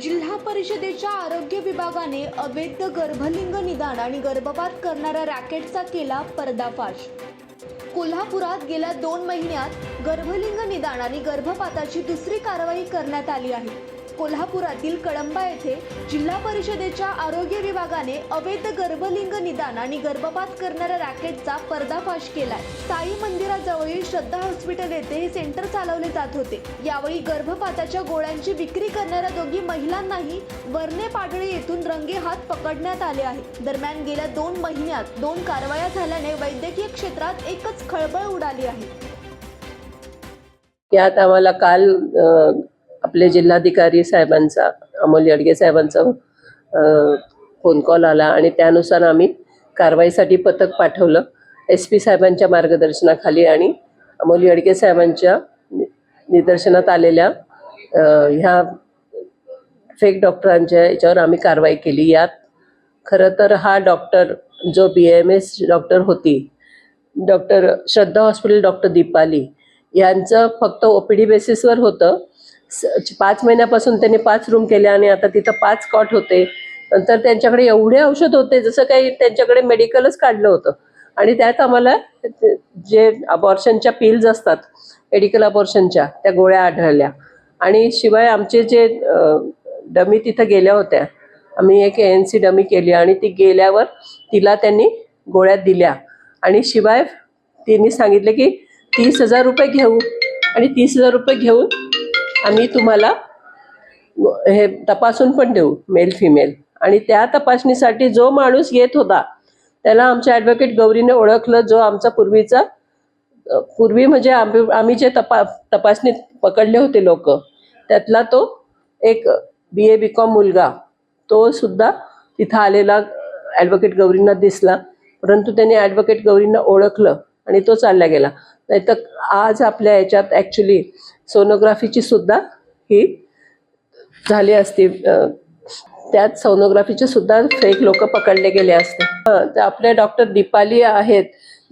जिल्हा परिषदेच्या आरोग्य विभागाने अवैध गर्भलिंग निदान आणि गर्भपात करणाऱ्या रॅकेटचा केला पर्दाफाश. कोल्हापुरात गेल्या दोन महिन्यात गर्भलिंग निदान आणि गर्भपाताची दुसरी कारवाई करण्यात आली आहे. कोल्हापुरातील कळंबा येथे जिल्हा परिषदेच्या आरोग्य विभागाने अवैध गर्भलिंग निदान आणि गर्भपात करणाऱ्या रॅकेटचा पर्दाफाश केलाय. साई मंदिराजवळील श्रद्धा हॉस्पिटल येथे हे सेंटर चालवले जात होते. यावेळी गर्भपाताच्या गोळ्यांची विक्री करणाऱ्या दोघी महिलांनाही वर्णे पाडळे येथून रंगे हात पकडण्यात आले आहे दरम्यान गेल्या दोन महिन्यात दोन कारवाया झाल्याने वैद्यकीय क्षेत्रात एकच खळबळ उडाली आहे. यात आम्हाला काल आपले जिल्हाधिकारी साहेबांचा अमोल येडगे साहेबांचा फोन कॉल आला आणि त्यानुसार आम्ही कारवाईसाठी पथक पाठवलं एस पी साहेबांच्या मार्गदर्शनाखाली आणि अमोल येडगे साहेबांच्या निदर्शनात आलेल्या ह्या फेक डॉक्टरांच्या याच्यावर आम्ही कारवाई केली. यात खरं तर हा डॉक्टर जो बी एम एस डॉक्टर होती doctor Shraddha hospital doctor Deepali यांचं फक्त ओ पी डी बेसिसवर होतं. पाच महिन्यापासून त्यांनी पाच रूम केले आणि आता तिथं पाच कॉट होते. नंतर त्यांच्याकडे एवढे औषध होते जसं काही त्यांच्याकडे मेडिकलच काढलं होतं. आणि त्यात आम्हाला जे अबॉर्शनच्या पिल्स असतात मेडिकल अबॉर्शनच्या त्या गोळ्या आढळल्या. आणि शिवाय आमचे जे डमी तिथं गेल्या होत्या आम्ही एक एन सी डमी केली आणि ती गेल्यावर तिला त्यांनी गोळ्या दिल्या. आणि शिवाय तिने सांगितले की तीस हजार रुपये घेऊ. आणि तीस हजार रुपये घेऊन आम्ही तुम्हाला हे तपासून पण देऊ मेल फिमेल आणि त्या तपासणीसाठी जो माणूस येत होता त्याला आमच्या ॲडव्होकेट गौरीने ओळखलं जो आमचा पूर्वीचा पूर्वी म्हणजे आम्ही आम्ही जे तपा तपासणीत पकडले होते लोक त्यातला तो एक बी ए बी कॉम मुलगा तो सुद्धा तिथं आलेला ॲडव्होकेट गौरींना दिसला. परंतु त्याने ॲडव्होकेट गौरींना ओळखलं. आणि तो चालला गेला. नाहीतर आज आपल्या याच्यात ॲक्च्युली सोनोग्राफीची सुद्धा ही झाली असती. त्यात सोनोग्राफीचे सुद्धा फेक लोक पकडले गेले असते. तर आपले डॉक्टर दीपाली आहेत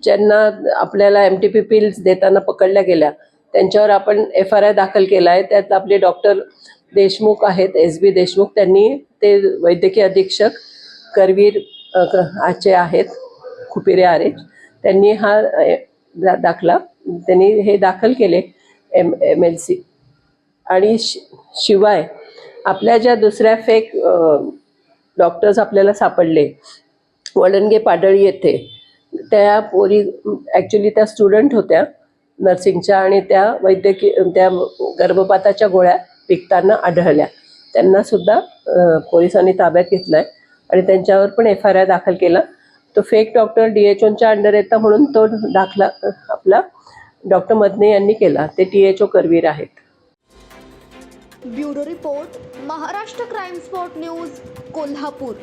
ज्यांना आपल्याला एम टी पी पिल्स देताना पकडल्या गेल्या. त्यांच्यावर आपण एफ आर आय दाखल केला आहे. त्यात आपले डॉक्टर देशमुख आहेत एस बी देशमुख. त्यांनी ते वैद्यकीय अधीक्षक करवीर आचे आहेत खुपिरे आरे त्यांनी हा दा- दाखला त्यांनी हे दाखल केले एम एम एल सी. आणि शि शिवाय आपल्या ज्या दुसऱ्या फेक डॉक्टर्स आपल्याला सापडले वळणगे पाडळी येथे त्या पोरी ॲक्च्युली त्या स्टुडंट होत्या नर्सिंगच्या आणि त्या वैद्यकीय त्या गर्भपाताच्या गोळ्या विकताना आढळल्या. त्यांनासुद्धा पोलिसांनी ताब्यात घेतलं आहे आणि त्यांच्यावर पण एफ आय आर दाखल केला. तो फेक डॉक्टर डी एच ओच्या अंडर येता म्हणून तो दाखला आपला डॉक्टर मदने यांनी केला. ते टी एच ओ करवीर आहेत. Bureau report Maharashtra crime spot news Kolhapur.